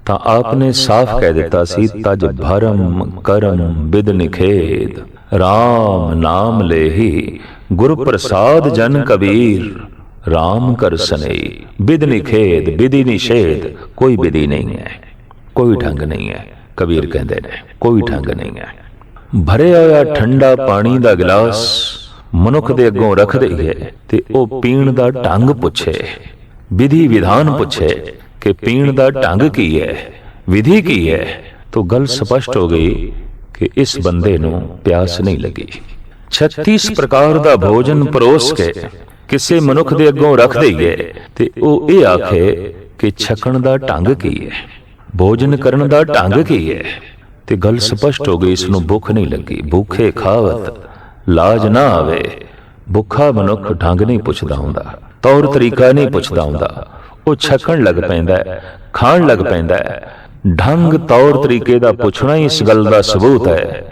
ਤਾਂ ਆਪ ਨੇ ਸਾਫ਼ ਕਹਿ ਦਿੱਤਾ ਸੀ ਤਜ ਭਰਮ ਕਰਮ ਬਿਦ ਨਿਖੇਦ RAM ਨਾਮ ਲੇਹੀ ਗੁਰ ਪ੍ਰਸਾਦ ਜਨ ਕਬੀਰ RAM ਕਰ ਸਨਈ ਬਿਦ ਨਿਖੇਦ ਬਿਧੀ ਨਿਸ਼ੇਦ ਕੋਈ ਵਿਧੀ ਨਹੀਂ ਹੈ ਕੋਈ ਢੰਗ ਨਹੀਂ ਹੈ। ਕਬੀਰ ਕਹਿੰਦੇ ਨੇ ਕੋਈ ਢੰਗ ਨਹੀਂ ਹੈ। ਭਰਿਆ ਹੋਇਆ ਠੰਡਾ ਪਾਣੀ ਦਾ ਗਲਾਸ ਮਨੁੱਖ ਦੇ ਅੱਗੋਂ ਰੱਖ ਦਈਏ ਤੇ ਉਹ ਪੀਣ ਦਾ ਢੰਗ ਪੁੱਛੇ, ਵਿਧੀ ਵਿਧਾਨ ਪੁੱਛੇ ਕਿ ਪੀਣ ਦਾ ਢੰਗ ਕੀ ਹੈ, ਵਿਧੀ ਕੀ ਹੈ, ਤਾਂ ਗੱਲ ਸਪਸ਼ਟ ਹੋ ਗਈ ਕਿ ਇਸ ਬੰਦੇ ਨੂੰ ਪਿਆਸ ਨਹੀਂ ਲੱਗੀ। 36 ਪ੍ਰਕਾਰ ਦਾ ਭੋਜਨ ਪਰੋਸ ਕੇ ਕਿਸੇ ਮਨੁੱਖ ਦੇ ਅੱਗੋਂ ਰੱਖ ਦਈਏ ਤੇ ਉਹ ਇਹ ਆਖੇ ਕਿ ਛਕਣ ਦਾ ਢੰਗ ਕੀ ਹੈ, ਭੋਜਨ ਕਰਨ ਦਾ ਢੰਗ ਕੀ ਹੈ। ਤੇ ਗੱਲ ਸਪਸ਼ਟ ਹੋ ਗਈ, ਇਸ ਨੂੰ ਭੁੱਖ ਨਹੀਂ ਲੱਗੀ, ਭੁੱਖੇ ਖਾਵਤ। ਲਾਜ ਨਾ ਆਵੇ। ਭੁੱਖਾ ਮਨੁੱਖ ਢੰਗ ਨਹੀਂ ਪੁੱਛਦਾ ਹੁੰਦਾ। ਤੌਰ ਤਰੀਕਾ ਨਹੀਂ ਪੁੱਛਦਾ ਹੁੰਦਾ। ਉਹ ਛਕਣ ਲੱਗ ਪੈਂਦਾ ਹੈ ਖਾਣ ਲੱਗ ਪੈਂਦਾ ਹੈ। ਢੰਗ ਤੌਰ ਤਰੀਕੇ ਦਾ ਪੁੱਛਣਾ ਹੀ ਇਸ ਗੱਲ ਦਾ ਸਬੂਤ ਹੈ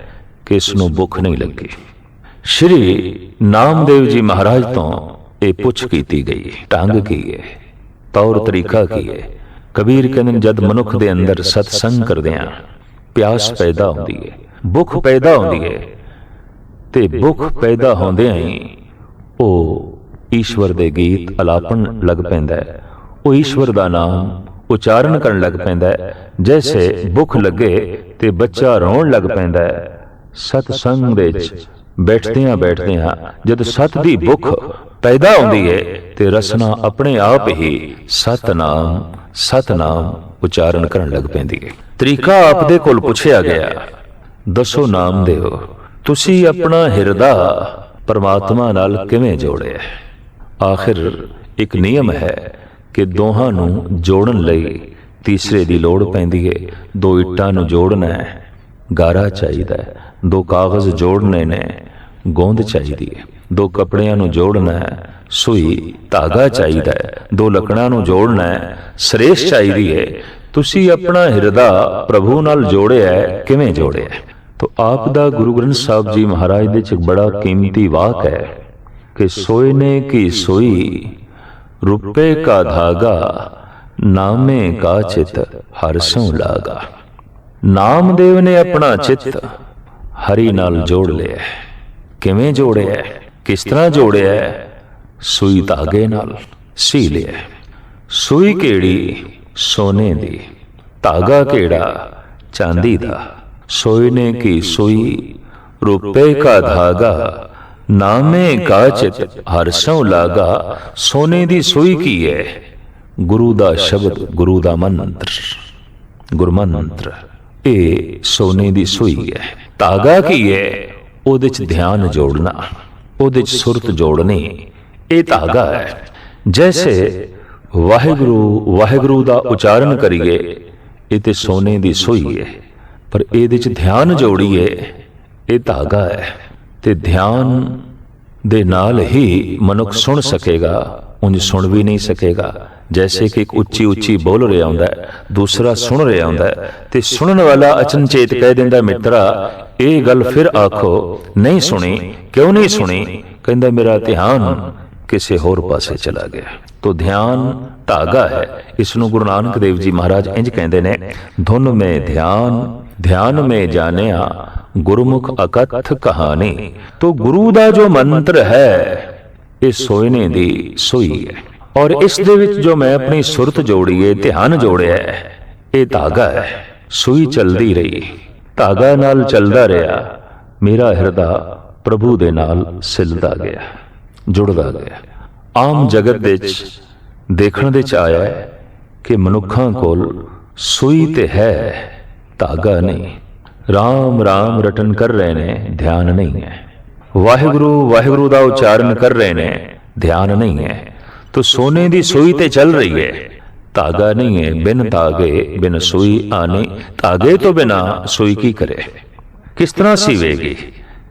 ਕਿ ਇਸ ਨੂੰ ਭੁੱਖ ਨਹੀਂ ਲੱਗੀ। ਸ਼੍ਰੀ ਨਾਮਦੇਵ ਜੀ ਮਹਾਰਾਜ ਤੋਂ ਇਹ ਪੁੱਛ ਕੀਤੀ ਗਈ। ਢੰਗ ਕੀ ਹੈ? ਤੌਰ ਤਰੀਕਾ ਕੀ ਹੈ? ਕਬੀਰ ਕਹਿੰਦੇ ਨੇ, ਜਦ ਮਨੁੱਖ ਦੇ ਅੰਦਰ ਸਤਸੰਗ ਕਰਦੇ ਕਰਦਿਆਂ ਪਿਆਸ ਪੈਦਾ ਹੁੰਦੀ ਹੈ ਭੁੱਖ ਪੈਦਾ ਹੁੰਦੀ ਹੈ ਤੇ ਭੁੱਖ ਪੈਦਾ ਹੁੰਦਿਆਂ ਹੀ ਉਹ ਈਸ਼ਵਰ ਦੇ ਗੀਤ ਅਲਾਪਣ ਲੱਗ ਪੈਂਦਾ ਹੈ। ਉਹ ਈਸ਼ਵਰ ਦਾ ਨਾਮ ਉਚਾਰਨ ਕਰਨ ਲੱਗ ਪੈਂਦਾ ਹੈ। ਜੈਸੇ ਭੁੱਖ ਲੱਗੇ ਤੇ ਬੱਚਾ ਰੋਣ ਲੱਗ ਪੈਂਦਾ ਹੈ। ਸਤ ਸੰਗ ਦੇ ਵਿੱਚ ਬੈਠਦਿਆਂ ਬੈਠਦਿਆਂ ਜਦ ਸਤ ਦੀ ਭੁੱਖ ਪੈਦਾ ਹੁੰਦੀ ਹੈ ਤੇ ਰਸਨਾ ਆਪਣੇ ਆਪ ਹੀ ਸਤਨਾਮ ਸਤਨਾਮ ਉਚਾਰਨ ਕਰਨ ਲੱਗ ਪੈਂਦੀ ਹੈ। ਤਰੀਕਾ ਆਪ ਦੇ ਕੋਲ ਪੁੱਛਿਆ ਗਿਆ। ਦੱਸੋ ਨਾਮ ਦਿਓ। ਤੁਸੀਂ ਆਪਣਾ ਹਿਰਦਾ ਪਰਮਾਤਮਾ ਨਾਲ ਕਿਵੇਂ ਜੋੜਿਆ? ਹੈ? ਆਖਿਰ ਇੱਕ ਨਿਯਮ ਹੈ ਕਿ ਦੋਹਾਂ ਨੂੰ ਜੋੜਨ ਲਈ ਤੀਸਰੇ ਦੀ ਲੋੜ ਪੈਂਦੀ ਹੈ। ਦੋ ਇੱਟਾਂ ਨੂੰ ਜੋੜਨਾ ਹੈ ਗਾਰਾ ਚਾਹੀਦਾ ਹੈ। ਦੋ ਕਾਗਜ਼ ਜੋੜਨੇ ਨੇ ਗੋਂਦ ਚਾਹੀਦੀ ਹੈ। ਦੋ ਕੱਪੜਿਆਂ ਨੂੰ ਜੋੜਨਾ ਹੈ ਸੂਈ ਧਾਗਾ ਚਾਹੀਦਾ ਹੈ। ਦੋ ਲੱਕੜਾਂ ਨੂੰ ਜੋੜਨਾ ਹੈ। ਸਰੇਸ਼ ਚਾਹੀਦੀ ਹੈ। ਤੁਸੀਂ ਆਪਣਾ ਹਿਰਦਾ ਪ੍ਰਭੂ ਨਾਲ ਜੋੜਿਆ ਕਿਵੇਂ ਜੋੜਿਆ? ਤੋ ਆਪ ਦਾ ਗੁਰੂ ਗ੍ਰੰਥ ਸਾਹਿਬ ਜੀ ਮਹਾਰਾਜ ਦੇ ਚ ਬੜਾ ਕੀਮਤੀ ਵਾਕ ਹੈ ਕਿ ਸੋਇਨੇ ਕੀ ਸੋਈ ਰੁਪਏ ਕਾ ਧਾਗਾ, ਨਾਮੇ ਕਾ ਚਿਤ, ਹਰ ਸੋ ਲਾਗਾ। ਨਾਮਦੇਵ ਨੇ ਆਪਣਾ ਚਿੱਤ, ਹਰੀ ਨਾਲ ਜੋੜ ਲਿਆ ਕਿਵੇਂ ਜੋੜਿਆ ਕਿਸ ਤਰ੍ਹਾਂ ਜੋੜਿਆ ਸੂਈ ਧਾਗੇ ਨਾਲ ਸੀ ਲਿਆ ਸੂਈ ਕਿਹੜੀ? ਸੋਨੇ ਦੀ। ਧਾਗਾ ਕਿਹੜਾ? ਚਾਂਦੀ ਦਾ। ਸੋਇਨੇ ਕੀ ਸੂਈ ਰੁਪਏ ਕਾ ਧਾਗਾ ਨਾਮੇ ਕਾ ਚਿਤ ਹਰ ਸੋ ਲਾਗਾ ਸੋਨੇ ਦੀ ਸੋਈ ਕੀ ਹੈ ਗੁਰੂ ਦਾ ਸ਼ਬਦ ਗੁਰੂ ਦਾ ਮੰਤਰ ਗੁਰਮੰਤਰ ਇਹ ਸੋਨੇ ਦੀ ਸੋਈ ਹੈ ਧਾਗਾ ਕੀ ਹੈ ਉਹਦੇ ਚ ਧਿਆਨ ਜੋੜਨਾ ਉਹਦੇ ਚ ਸੁਰਤ ਜੋੜਨੀ ਇਹ ਧਾਗਾ ਹੈ ਜੈਸੇ ਵਾਹਿਗੁਰੂ ਵਾਹਿਗੁਰੂ ਦਾ ਉਚਾਰਨ ਕਰੀਏ ਇਹ ਤੇ ਸੋਨੇ ਦੀ ਸੋਈ ਹੈ ਪਰ ਇਹਦੇ ਚ ਧਿਆਨ ਜੋੜੀਏ ਇਹ ਧਾਗਾ ਹੈ ਤੇ ਧਿਆਨ ਦੇ ਨਾਲ ਹੀ ਮਨੁੱਖ ਸੁਣ ਸਕੇਗਾ, ਉਂਝ ਸੁਣ ਵੀ ਨਹੀਂ ਸਕੇਗਾ। ਜੈਸੇ ਕਿ ਇੱਕ ਉੱਚੀ ਉੱਚੀ ਬੋਲ ਰਿਹਾ ਹੁੰਦਾ ਹੈ, ਦੂਸਰਾ ਸੁਣ ਰਿਹਾ ਹੁੰਦਾ ਹੈ, ਤੇ ਸੁਣਨ ਵਾਲਾ ਅਚਨਚੇਤ ਕਹਿ ਦਿੰਦਾ, ਮਿੱਤਰਾ, ਇਹ ਗੱਲ ਫਿਰ ਆਖੋ, ਨਹੀਂ ਸੁਣੀ, ਕਿਉਂ ਨਹੀਂ ਸੁਣੀ? ਕਹਿੰਦਾ, ਮੇਰਾ ਧਿਆਨ ਕਿਸੇ ਹੋਰ ਪਾਸੇ ਚਲਾ ਗਿਆ। ਤੋ ਧਿਆਨ ਧਾਗਾ ਹੈ। ਇਸ ਨੂੰ ਗੁਰੂ ਨਾਨਕ ਦੇਵ ਜੀ ਮਹਾਰਾਜ ਇੰਜ ਕਹਿੰਦੇ ਨੇ, ਧੁਨ ਮੇ ਧਿਆਨ ਧਿਆਨ ਮੇ ਜਾਣਿਆ, ਗੁਰਮੁਖ ਅਕਥ ਕਹਾਣੀ। ਤੋ ਗੁਰੂ ਦਾ ਜੋ ਮੰਤਰ ਹੈ, ਇਹ ਸੋਇਨੇ ਦੀ ਸੋਈ ਹੈ। ਔਰ ਇਸ ਦੇ ਵਿੱਚ ਜੋ ਮੈਂ ਆਪਣੀ ਸੁਰਤ ਜੋੜੀ ਹੈ, ਧਿਆਨ ਜੋੜਿਆ ਹੈ, ਇਹ ਧਾਗਾ ਹੈ। ਸੂਈ ਚਲਦੀ ਰਹੀ, ਧਾਗਾ ਨਾਲ ਚੱਲਦਾ ਰਿਹਾ। ਮੇਰਾ ਹਿਰਦਾ ਪ੍ਰਭੂ ਦੇ ਨਾਲ ਸਿਲਦਾ ਗਿਆ, ਜੁੜਦਾ ਗਿਆ। ਆਮ ਜਗਤ ਵਿੱਚ ਦੇਖਣ ਦੇ ਚ ਆਇਆ ਕਿ ਮਨੁੱਖਾਂ ਕੋਲ ਸੂਈ ਤੇ ਹੈ। ਧਾਗਾ ਨਹੀਂ। RAM RAM ਰਟਨ ਕਰ ਰਹੇ ਨੇ, ਧਿਆਨ ਨਹੀਂ ਹੈ। ਵਾਹਿਗੁਰੂ ਵਾਹਿਗੁਰੂ ਦਾ ਉਚਾਰਨ ਕਰ ਰਹੇ ਨੇ, ਧਿਆਨ ਨਹੀਂ ਹੈ। ਤੋ ਸੋਨੇ ਦੀ ਸੂਈ ਤੇ ਚੱਲ ਰਹੀ ਹੈ। ਧਾਗਾ ਨਹੀਂ ਹੈ, ਬਿਨ ਧਾਗੇ, ਬਿਨ ਸੂਈ ਆਨੇ। ਧਾਗੇ ਤੋਂ ਬਿਨਾ ਸੂਈ ਕੀ ਕਰੇ? ਕਿਸ ਤਰ੍ਹਾਂ ਸੀਵੇਗੀ?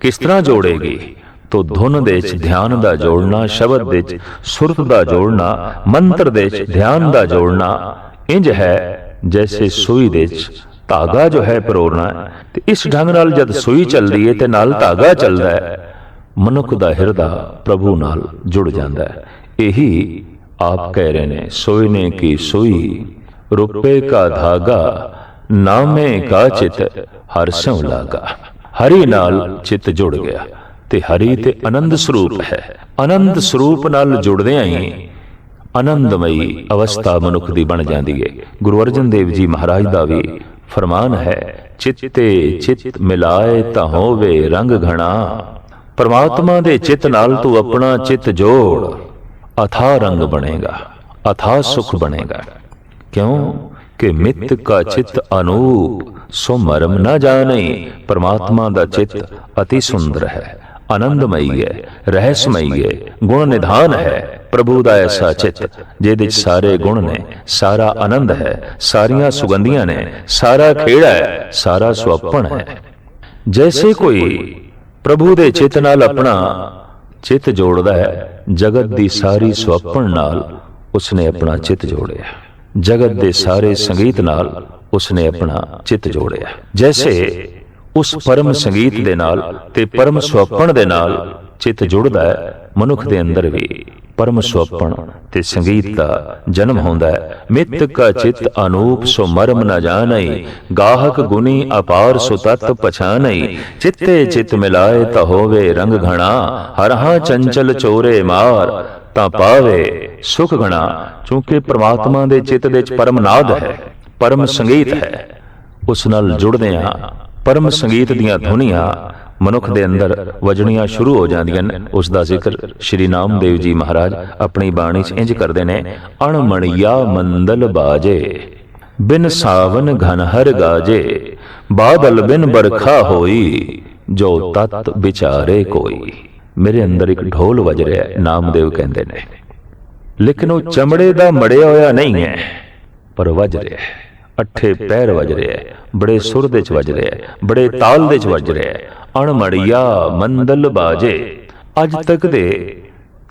ਕਿਸ ਤਰ੍ਹਾਂ ਜੋੜੇਗੀ? ਤੋ ਧੁਨ ਦੇ ਵਿੱਚ ਧਿਆਨ ਦਾ ਜੋੜਨਾ, ਸ਼ਬਦ ਦੇ ਵਿੱਚ ਸੁਰਤ ਦਾ ਜੋੜਨਾ, ਮੰਤਰ ਦੇ ਵਿੱਚ ਧਿਆਨ ਦਾ ਜੋੜਨਾ, ਇੰਜ ਹੈ ਜੈਸੇ ਸੂਈ ਦੇ ਵਿੱਚ ਧਾਗਾ ਜੋ ਹੈ ਪਰੋਣਾ ਤੇ ਇਸ ਢੰਗ ਨਾਲ ਜਦ ਸੂਈ ਚੱਲਦੀ ਹੈ ਤੇ ਨਾਲ ਧਾਗਾ ਚੱਲਦਾ ਹੈ, ਮਨੁੱਖ ਦਾ ਹਿਰਦਾ ਪ੍ਰਭੂ ਨਾਲ ਜੁੜ ਜਾਂਦਾ ਹੈ। ਇਹੀ ਆਪ ਕਹਿ ਰਹੇ ਨੇ, ਸੋਈ ਕੀ ਸੂਈ? ਰੁਪਏ ਕਾ ਧਾਗਾ, ਨਾਮੇ ਕਾ ਚਿਤ, ਹਰ ਸਿਉ ਲਾਗਾ। ਹਰੀ ਨਾਲ ਚਿਤ ਜੁੜ ਗਿਆ, ਤੇ ਹਰੀ ਤੇ ਆਨੰਦ ਸਰੂਪ ਹੈ। ਆਨੰਦ ਸਰੂਪ ਨਾਲ ਜੁੜਦਿਆਂ ਹੀ ਆਨੰਦਮਈ ਅਵਸਥਾ ਮਨੁੱਖ ਦੀ ਬਣ ਜਾਂਦੀ ਹੈ ਗੁਰੂ ਅਰਜਨ ਦੇਵ ਜੀ ਮਹਾਰਾਜ ਦਾ ਵੀ ਫਰਮਾਨ ਹੈ, ਚਿੱਤੇ ਚਿੱਤ ਮਿਲਾਏ ਤਾਂ ਹੋਵੇ ਰੰਗ ਘਣਾ। ਪਰਮਾਤਮਾ ਦੇ ਚਿੱਤ ਨਾਲ ਤੂੰ ਆਪਣਾ ਚਿੱਤ ਜੋੜ, ਅਥਾ ਰੰਗ ਬਣੇਗਾ, ਅਥਾ ਸੁਖ ਬਣੇਗਾ। ਕਿਉਂ? ਕਿ ਮਿੱਤ ਕਾ ਚਿੱਤ ਅਨੂਪ, ਸੋ ਮਰਮ ਨਾ ਜਾਣੇ, ਪਰਮਾਤਮਾ ਦਾ ਚਿੱਤ ਅਤੀ ਸੁੰਦਰ ਹੈ। ਆਨੰਦਮਈ ਹੈ, ਰਹਿਸਮਈ ਹੈ ਗੁਣ ਨਿਧਾਨ ਹੈ, ਪ੍ਰਭੂ ਦਾ ਐਸਾ ਚਿੱਤ, ਜਿਹਦੇ ਵਿੱਚ ਸਾਰੇ ਗੁਣ ਨੇ, ਸਾਰਾ ਆਨੰਦ ਹੈ, ਸਾਰੀਆਂ ਸੁਗੰਧੀਆਂ ਨੇ, ਸਾਰਾ ਖੇੜਾ ਹੈ, ਸਾਰਾ ਸੁਅਪਣ ਹੈ। ਜੈਸੇ ਕੋਈ ਪ੍ਰਭੂ ਦੇ ਚਿੱਤ ਨਾਲ ਆਪਣਾ ਚਿੱਤ ਜੋੜਦਾ ਹੈ, ਜਗਤ ਦੀ ਸਾਰੀ ਸੁਅਪਣ ਨਾਲ ਉਸਨੇ ਆਪਣਾ ਚਿੱਤ ਜੋੜਿਆ। ਜਗਤ ਦੇ ਸਾਰੇ ਸੰਗੀਤ ਨਾਲ ਉਸਨੇ ਆਪਣਾ ਚਿੱਤ ਜੋੜਿਆ। ਜੈਸੇ ਉਸ ਪਰਮ ਸੰਗੀਤ ਦੇ ਨਾਲ ਤੇ ਪਰਮ ਸੁਅਪਣ ਦੇ ਨਾਲ ਚਿੱਤ ਜੁੜਦਾ ਹੈ ਮਨੁੱਖ ਦੇ ਅੰਦਰ ਵੀ ਪਰਮ ਸੁਅਪਣ ਤੇ ਸੰਗੀਤ ਦਾ ਜਨਮ ਹੁੰਦਾ ਹੈ। ਮਿੱਤ ਕਾ ਚਿਤ ਅਨੂਪ ਸੋ ਮਰਮ ਨ ਜਾਣਈ ਗਾਹਕ ਗੁਨੀ ਅਪਾਰ ਸੋ ਤਤ ਪਛਾਨਈ ਚਿੱਤੇ ਚਿਤ ਮਿਲਾਏ ਤਾ ਹੋਵੇ ਰੰਗ ਘਣਾ। ਹਰਹਾ ਚੰਚਲ ਚੋਰੇ ਮਾਰ ਤਾਂ ਪਾਵੇ ਸੁਖ ਘਣਾ। ਕਿਉਂਕਿ ਪ੍ਰਮਾਤਮਾ ਦੇ ਚਿੱਤ ਦੇ ਵਿੱਚ ਪਰਮ ਨਾਦ ਹੈ ਪਰਮ ਸੰਗੀਤ ਹੈ। ਉਸ ਨਾਲ ਜੁੜਦੇ ਆ ਪਰਮ ਸੰਗੀਤ ਦੀਆਂ ਧੁਨੀਆਂ ਮਨੁੱਖ ਦੇ ਅੰਦਰ ਵਜਣੀਆਂ ਸ਼ੁਰੂ ਹੋ ਜਾਂਦੀਆਂ ਨੇ। ਉਸ ਦਾ ਜ਼ਿਕਰ ਸ਼੍ਰੀ ਨਾਮਦੇਵ ਜੀ ਮਹਾਰਾਜ ਆਪਣੀ ਬਾਣੀ 'ਚ ਇੰਜ ਕਰਦੇ ਨੇ ਅਣਮਣੀਆ ਮੰਦਲ ਬਾਜੇ ਬਿਨ ਸਾਵਨ ਘਨ ਹਰ ਗਾਜੇ ਬਾਦਲ ਬਿਨ ਬਰਖਾ ਹੋਈ ਜੋ ਤਤ ਵਿਚਾਰੇ ਕੋਈ। ਮੇਰੇ ਅੰਦਰ ਇੱਕ ਢੋਲ ਵਜ ਰਿਹਾ ਹੈ ਨਾਮਦੇਵ ਕਹਿੰਦੇ ਨੇ। ਲੇਕਿਨ ਉਹ ਚਮੜੇ ਦਾ ਮੜਿਆ ਹੋਇਆ ਨਹੀਂ ਹੈ। ਪਰ ਵਜ ਰਿਹਾ ਹੈ। ਅੱਠੇ ਪੈਰ ਵਜ ਰਿਹਾ ਹੈ ਬੜੇ ਸੁਰ ਦੇ ਚ ਵਜ ਰਿਹਾ ਹੈ ਬੜੇ ਤਾਲ ਦੇ ਚ ਵਜ ਰਿਹਾ ਹੈ ਅਣਮੜੀਆ ਮੰਦਲ ਬਾਜੇ ਅੱਜ ਤੱਕ ਦੇ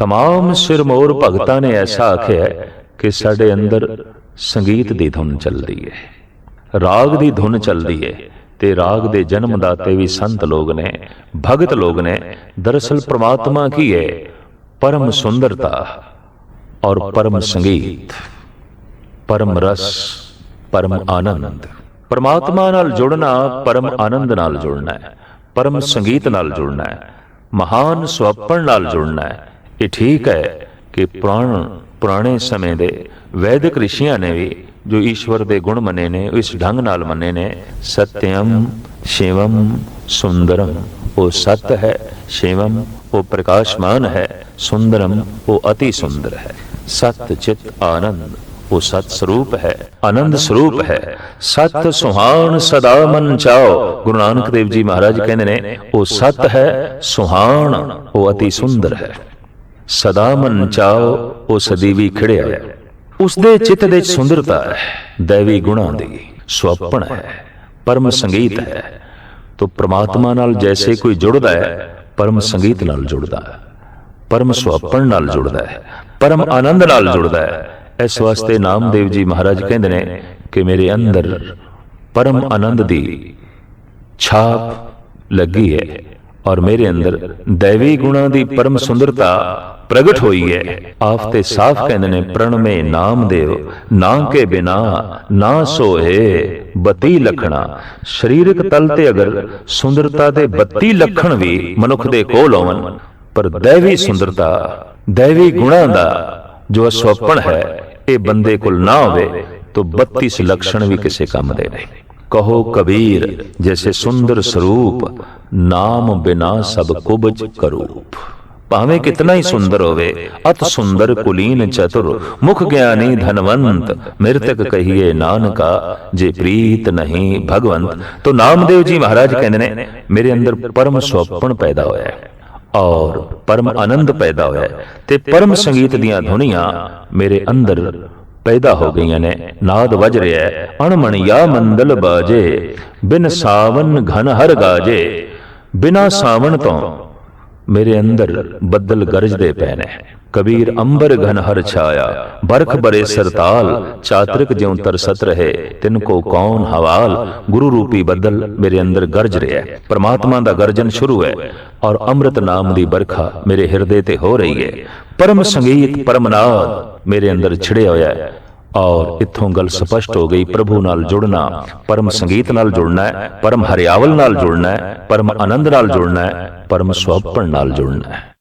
तमाम ਸਿਰਮੌਰ ਭਗਤਾਂ ਨੇ ਐਸਾ ਆਖਿਆ ਹੈ ਕਿ ਸਾਡੇ ਅੰਦਰ ਸੰਗੀਤ ਦੀ ਧੁਨ ਚੱਲਦੀ ਹੈ ਰਾਗ ਦੀ ਧੁਨ ਚੱਲਦੀ ਹੈ ਤੇ ਰਾਗ ਦੇ ਜਨਮ ਦਾਤੇ ਵੀ ਸੰਤ ਲੋਕ ਨੇ ਭਗਤ ਲੋਕ ਨੇ ਦਰਅਸਲ ਪ੍ਰਮਾਤਮਾ ਕੀ ਹੈ ਪਰਮ ਸੁੰਦਰਤਾ ਔਰ ਪਰਮ ਸੰਗੀਤ ਪਰਮ ਰਸ ਪਰਮ ਆਨੰਦ। ਪਰਮਾਤਮਾ ਨਾਲ ਜੁੜਨਾ ਪਰਮ ਆਨੰਦ ਨਾਲ ਜੁੜਨਾ ਹੈ, ਪਰਮ ਸੰਗੀਤ ਨਾਲ ਜੁੜਨਾ ਹੈ, ਮਹਾਨ ਸੁਅਪਣ ਨਾਲ ਜੁੜਨਾ ਹੈ। ਇਹ ਠੀਕ ਹੈ ਕਿ ਪੁਰਾਣ, ਪੁਰਾਣੇ ਸਮੇਂ ਦੇ ਵੈਦਿਕ ਰਿਸ਼ੀਆਂ ਨੇ ਵੀ ਜੋ ਈਸ਼ਵਰ ਦੇ ਗੁਣ ਮੰਨੇ ਨੇ ਇਸ ਢੰਗ ਨਾਲ ਮੰਨੇ ਨੇ ਸਤਿਅਮ ਸ਼ਿਵਮ ਸੁੰਦਰਮ ਉਹ ਸਤ ਹੈ ਸ਼ਿਵਮ ਉਹ ਪ੍ਰਕਾਸ਼ਮਾਨ ਹੈ ਸੁੰਦਰਮ ਉਹ ਅਤੀ ਸੁੰਦਰ ਹੈ। ਸਤ ਚਿਤ ਆਨੰਦ। ਉਹ ਸਤ ਸਰੂਪ ਹੈ, ਆਨੰਦ ਸਰੂਪ ਹੈ। ਸਤ ਸੁਹਾਣ ਸਦਾ ਮਨ ਚਾਓ। ਗੁਰੂ ਨਾਨਕ ਦੇਵ ਜੀ ਮਹਾਰਾਜ ਕਹਿੰਦੇ ਨੇ, ਉਹ ਸਤ ਹੈ, ਸੁਹਾਣ, ਉਹ ਅਤੀ ਸੁੰਦਰ ਹੈ। ਸਦਾ ਮਨ ਚਾਓ ਉਹ ਸਦੀ ਖੜਿਆ ਹੈ। ਉਸ ਦੇ ਚਿੱਤ ਦੇ ਸੁੰਦਰਤਾ ਹੈ, ਦੇਵੀ ਗੁਣਾਂ ਦੀ ਸੁਅਪਣ ਹੈ, ਪਰਮ ਸੰਗੀਤ ਹੈ। ਤੋ ਪ੍ਰਮਾਤਮਾ ਨਾਲ ਜੈਸੇ ਕੋਈ ਜੁੜਦਾ ਹੈ, ਪਰਮ ਸੰਗੀਤ ਨਾਲ ਜੁੜਦਾ ਹੈ। ਪਰਮ ਸੁਆਪਣ ਨਾਲ ਜੁੜਦਾ ਹੈ, ਪਰਮ ਆਨੰਦ ਨਾਲ ਜੁੜਦਾ ਹੈ। ਇਸ ਵਾਸਤੇ ਨਾਮਦੇਵ ਜੀ ਮਹਾਰਾਜ ਕਹਿੰਦੇ ਨੇ ਕਿ ਮੇਰੇ ਅੰਦਰ ਪਰਮ ਆਨੰਦ ਦੀ ਛਾਪ ਲੱਗੀ ਹੈ ਔਰ ਮੇਰੇ ਅੰਦਰ ਦੇਵੀ ਗੁਣਾਂ ਦੀ ਪਰਮ ਸੁੰਦਰਤਾ ਪ੍ਰਗਟ ਹੋਈ ਹੈ। ਆਪ ਤੇ ਸਾਫ਼ ਕਹਿੰਦੇ ਨੇ, ਪ੍ਰਣਮੇ ਨਾਮਦੇਵ, ਨਾ ਕੇ ਬਿਨਾ, ਨਾ ਸੋਏ ਬਤੀ ਲਖਣਾ। ਸਰੀਰਕ ਤਲ ਤੇ ਅਗਰ ਸੁੰਦਰਤਾ ਦੇ 32 ਲੱਖਣ ਵੀ ਮਨੁੱਖ ਦੇ ਕੋਲ ਹੋਵਨ ਪਰ ਦੇਵੀ ਸੁੰਦਰਤਾ, ਦੇਵੀ ਗੁਣਾਂ ਦਾ ਜੋ ਸਵਪਨ ਹੈ ਇਹ ਬੰਦੇ ਕੋਲ ਨਾ ਹੋਵੇ ਤਾਂ 32 ਲક્ષਣ ਵੀ ਕਿਸੇ ਕੰਮ ਦੇ ਨਹੀਂ ਕਹੋ ਕਬੀਰ ਜੈਸੇ ਸੁੰਦਰ ਸਰੂਪ ਨਾਮ ਬਿਨਾ ਸਭ ਕੁਬਜ ਕਰੂਪ। ਭਾਵੇਂ ਕਿਤਨਾ ਹੀ ਸੁੰਦਰ ਹੋਵੇ ਅਤ ਸੁੰਦਰ ਕੁਲੀਨ ਚਤੁਰ ਮੁਖ ਗਿਆਨੀ ਧਨਵੰਤ ਮਿਰਤਕ ਕਹੀਏ ਨਾਨਕਾ ਜੇ ਪ੍ਰੀਤ ਨਹੀਂ ਭਗਵੰਤ ਤੋ ਨਾਮਦੇਵ ਜੀ ਮਹਾਰਾਜ ਕਹਿੰਦੇ ਨੇ ਮੇਰੇ ਅੰਦਰ ਪਰਮ ਸੁਪਨ ਪੈਦਾ ਹੋਇਆ ਹੈ। ਔਰ ਪਰਮ ਆਨੰਦ ਪੈਦਾ ਹੋਇਆ ਤੇ ਪਰਮ ਸੰਗੀਤ ਦੀਆਂ ਧੁਨੀਆਂ ਮੇਰੇ ਅੰਦਰ ਪੈਦਾ ਹੋ ਗਈਆਂ ਨੇ। ਨਾਦ ਵੱਜ ਰਿਹਾ ਹੈ। ਅਣਮਣ ਯਾ ਮੰਦਲ ਬਾਜੇ, ਬਿਨ ਸਾਵਨ ਘਨ ਹਰ ਗਾਜੇ, ਬਿਨਾ ਸਾਵਣ ਤੋਂ ਮੇਰੇ ਅੰਦਰ ਬੱਦਲ ਗਰਜਦੇ ਪਏ ਨੇ। ਕਬੀਰ ਅੰਬਰ ਘਨ ਹਰ ਛਾਇਆ, ਬਰਖ ਬਰੇ ਸਰਤਾਲ, ਚਾਤਰਿਕ ਜਿਉ ਤਰਸਤ ਰਹੇ, ਤਿਨ ਕੋ ਕੌਣ ਹਵਾਲ, ਗੁਰੂ ਰੂਪੀ ਬੱਦਲ ਮੇਰੇ ਅੰਦਰ ਗਰਜ ਰਿਹਾ ਹੈ। ਪ੍ਰਮਾਤਮਾ ਦਾ ਗਰਜਨ ਸ਼ੁਰੂ ਹੈ ਔਰ ਅੰਮ੍ਰਿਤ ਨਾਮ ਦੀ ਬਰਖਾ ਮੇਰੇ ਹਿਰਦੇ ਤੇ ਹੋ ਰਹੀ ਹੈ। ਪਰਮ ਸੰਗੀਤ ਪਰਮਨਾਦ ਮੇਰੇ ਅੰਦਰ ਛਿੜਿਆ ਹੋਇਆ ਹੈ। ਔਰ ਇੱਥੋਂ ਗੱਲ ਸਪਸ਼ਟ ਹੋ ਗਈ, ਪ੍ਰਭੂ ਨਾਲ ਜੁੜਨਾ, ਪਰਮ ਸੰਗੀਤ ਨਾਲ ਜੁੜਨਾ ਹੈ, ਪਰਮ ਹਰਿਆਵਲ ਨਾਲ ਜੁੜਨਾ ਹੈ, ਪਰਮ ਆਨੰਦ ਨਾਲ ਜੁੜਨਾ ਹੈ, ਪਰਮ ਸੁਹੱਪਣ ਨਾਲ ਜੁੜਨਾ ਹੈ।